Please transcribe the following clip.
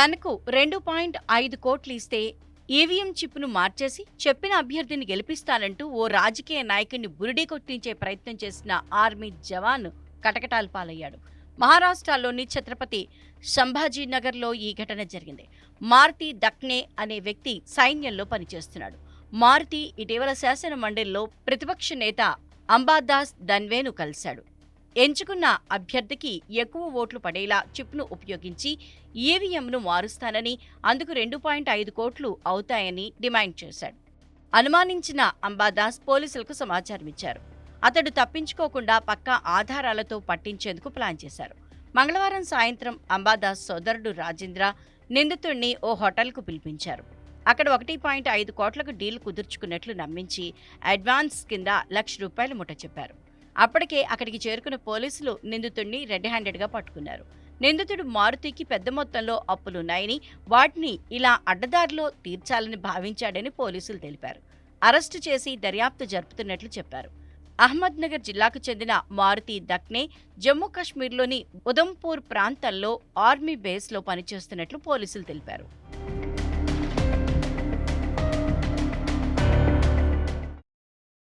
తనకు రెండు పాయింట్ ఐదు కోట్లు ఇస్తే ఈవీఎం చిప్ను మార్చేసి చెప్పిన అభ్యర్థిని గెలిపిస్తానంటూ ఓ రాజకీయ నాయకుడిని బురిడీ కొట్టించే ప్రయత్నం చేసిన ఆర్మీ జవాన్ కటకటాల పాలయ్యాడు మహారాష్ట్రలోని ఛత్రపతి సంభాజీనగర్లో ఈ ఘటన జరిగింది. మారుతి దక్నే అనే వ్యక్తి సైన్యంలో పనిచేస్తున్నాడు. మారుతి ఇటీవల శాసన మండలిలో ప్రతిపక్ష నేత అంబాదాస్ దన్వేను కలిశాడు. ఎంచుకున్న అభ్యర్థికి ఎక్కువ ఓట్లు పడేలా చిప్ను ఉపయోగించి ఈవీఎంను మారుస్తానని అందుకు రెండు పాయింట్ ఐదు కోట్లు అవుతాయని డిమాండ్ చేశాడు. అనుమానించిన అంబాదాస్ పోలీసులకు సమాచారం ఇచ్చారు. అతడు తప్పించుకోకుండా పక్కా ఆధారాలతో పట్టించేందుకు ప్లాన్ చేశారు. మంగళవారం సాయంత్రం అంబాదాస్ సోదరుడు రాజేంద్ర నిందితుడిని ఓ హోటల్కు పిలిపించారు. అక్కడ ఒకటి పాయింట్ ఐదు కోట్లకు డీల్ కుదుర్చుకున్నట్లు నమ్మించి అడ్వాన్స్ కింద లక్ష రూపాయలు ముట్ట చెప్పారు అప్పటికే అక్కడికి చేరుకున్న పోలీసులు నిందితుడిని రెడ్ హ్యాండెడ్గా పట్టుకున్నారు. నిందితుడు మారుతికి పెద్ద మొత్తంలో అప్పులున్నాయని వాటిని ఇలా అడ్డదారిలో తీర్చాలని భావించాడని పోలీసులు తెలిపారు. అరెస్టు చేసి దర్యాప్తు జరుపుతున్నట్లు చెప్పారు. అహ్మద్నగర్ జిల్లాకు చెందిన మారుతి దక్నే జమ్మూ కాశ్మీర్లోని ఉదంపూర్ ప్రాంతంలో ఆర్మీ బేస్లో పనిచేస్తున్నట్లు పోలీసులు తెలిపారు.